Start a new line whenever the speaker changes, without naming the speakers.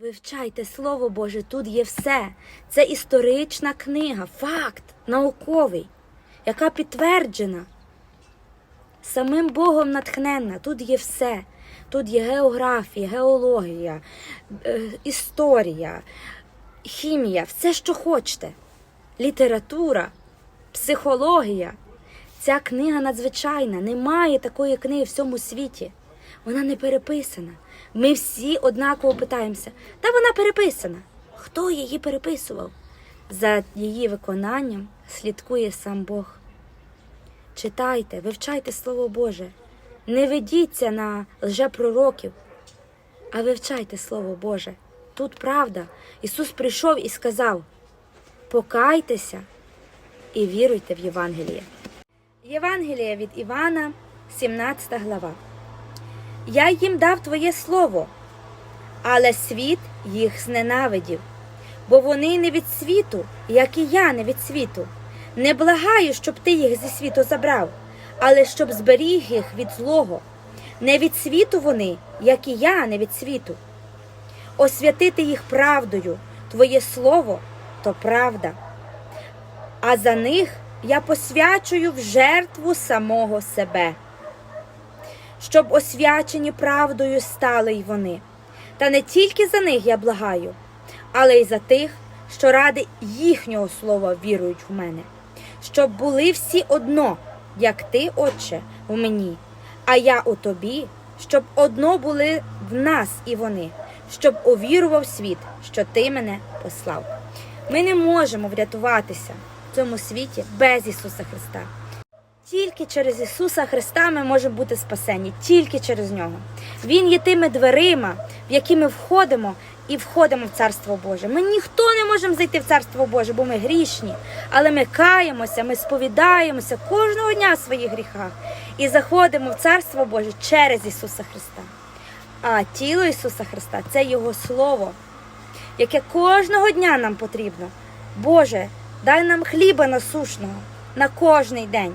Вивчайте Слово Боже, тут є все. Це історична книга, факт науковий, яка підтверджена. Самим Богом натхненна. Тут є все. Тут є географія, геологія, е, історія, хімія, все, що хочете. Література, психологія. Ця книга надзвичайна. Немає такої книги в всьому світі. Вона не переписана. Ми всі однаково питаємося, та вона переписана. Хто її переписував? За її виконанням слідкує сам Бог. Читайте, вивчайте Слово Боже. Не ведіться на лжепророків, а вивчайте Слово Боже. Тут правда. Ісус прийшов і сказав: покайтеся і віруйте в Євангеліє. Євангеліє від Івана, 17 глава. Я їм дав Твоє слово, але світ їх зненавидів, бо вони не від світу, як і я не від світу. Не благаю, щоб ти їх зі світу забрав, але щоб зберіг їх від злого. Не від світу вони, як і я не від світу. Освятити їх правдою, Твоє слово то правда. А за них я посвячую в жертву самого себе щоб освячені правдою стали й вони. Та не тільки за них я благаю, але й за тих, що ради їхнього слова вірують в мене, щоб були всі одно, як ти, Отче, в мені, а я у тобі, щоб одно були в нас і вони, щоб увірував світ, що ти мене послав. Ми не можемо врятуватися в цьому світі без Ісуса Христа. Тільки через Ісуса Христа ми можемо бути спасені, тільки через нього. Він є тими дверима, в які ми входимо і входимо в Царство Боже. Ми ніхто не можемо зайти в Царство Боже, бо ми грішні. Але ми каємося, ми сповідаємося кожного дня в своїх гріхах і заходимо в Царство Боже через Ісуса Христа. А тіло Ісуса Христа це Його Слово, яке кожного дня нам потрібно. Боже, дай нам хліба насушного на кожний день.